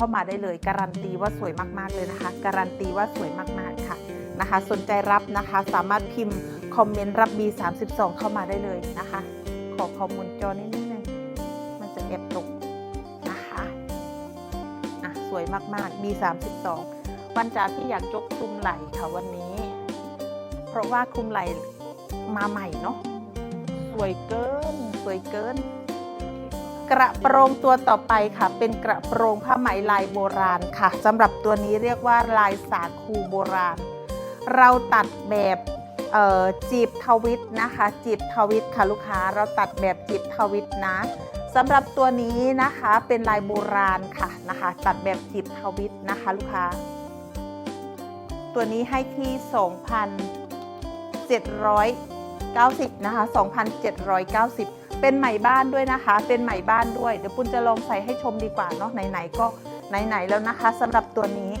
เข้ามาได้เลย การันตีว่าสวยมากๆเลยนะคะ การันตีว่าสวยมากๆค่ะนะคะ สนใจรับนะคะสามารถพิมพ์คอมเมนต์รับ B32 เข้ามาได้เลยนะคะ ขอข้อมูลจอนิดนึงมันจะแอบตกนะคะอะสวยมากๆ B32 วันจันทร์ที่อยากยกคลุมไหล่ค่ะวันนี้ เพราะว่าคลุมไหล่มาใหม่เนาะสวยเกิน สวยเกิน กระโปรงตัวต่อไปค่ะ เป็นกระโปรงผ้าไหมลายโบราณค่ะสำหรับตัวนี้เรียกว่าลายสาคูโบราณ เราตัดแบบจีบทวิตนะคะ จีบทวิตค่ะลูกค้าเราตัดแบบจีบทวิตนะสำหรับตัวนี้นะคะเป็นลายโบราณค่ะนะคะ ตัดแบบจีบทวิตนะคะลูกค้า ตัวนี้ให้ที่2,790นะคะ2,790 เป็นไหมบ้านด้วยนะคะ เป็นไหมบ้านด้วย เดี๋ยวปุ้นจะลองใส่ให้ชมดีกว่าเนาะไหนๆก็ไหนๆแล้วนะคะสำหรับตัวนี้